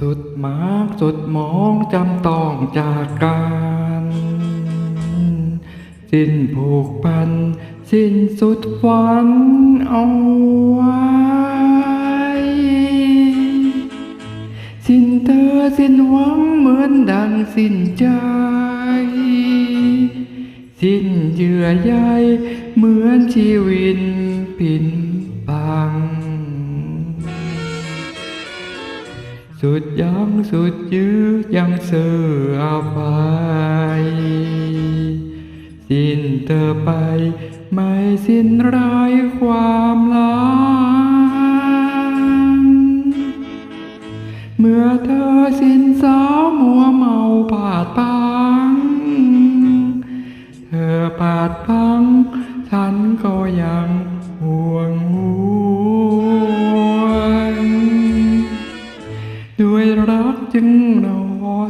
สุดมากสุดมองจำต้องจากกันสิ้นผูกพัน สิ้นสุดฝันเอาไว้ สิ้นเธอสิ้นหวังเหมือนดังสิ้นใจ สิ้นเยื่อใยเหมือนชีวิตผินพัง สุดยังสุดยื้อยังเสื่อไป สิ้นเธอไป ไม่สิ้นรายความลัง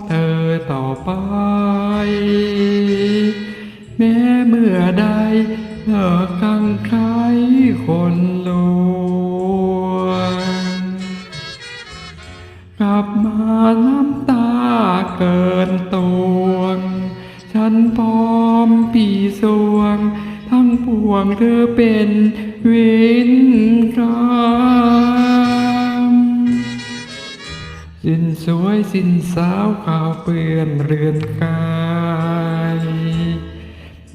เธอต่อไป แม้เมื่อใดเลิกกังใครคนลวงกลับมาน้ำตาเกินตวง ฉันพร้อมปีสวง ทั้งปวงเธอเป็นวินกรรม สิ้นสวยสิ้นสาวขาวเปื้อนเรือนกาย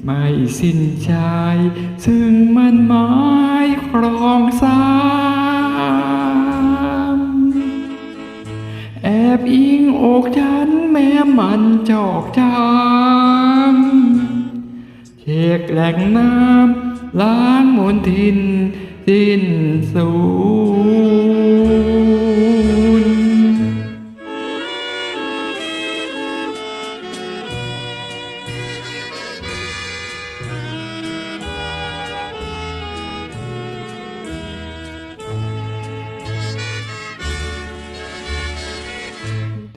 ไม่สิ้นชาย ซึ่งมันหมายครองสามแอบอิงอกฉันแม้มันจอกจำเช็คแหล่งน้ำล้างมนทินสิ้นสู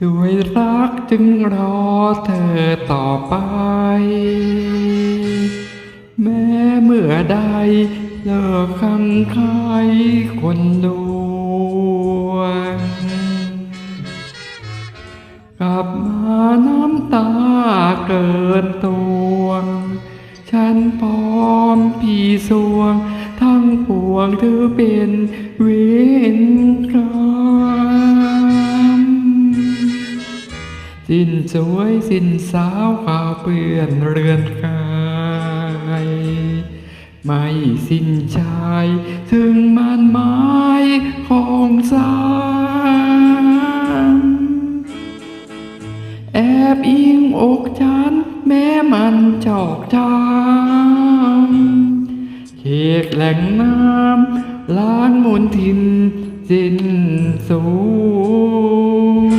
ด้วยรักจึงรอเธอต่อไป แม้เมื่อใดเลิกคังใครคนดวงกลับมาน้ำตาเกินตวงฉันพร้อมพี่สวง ทั้งปวงเธอเป็นเวนกรรม สิ้นสวยสิ้นสาวขาวเปื้อนเรือนกายไม่สิ้นชาย ถึงมันหมายของสามแอบอิงอกฉัน แม้มันจอกจำเขกแหล่งน้ำล้างมนทินสิ้นสูญ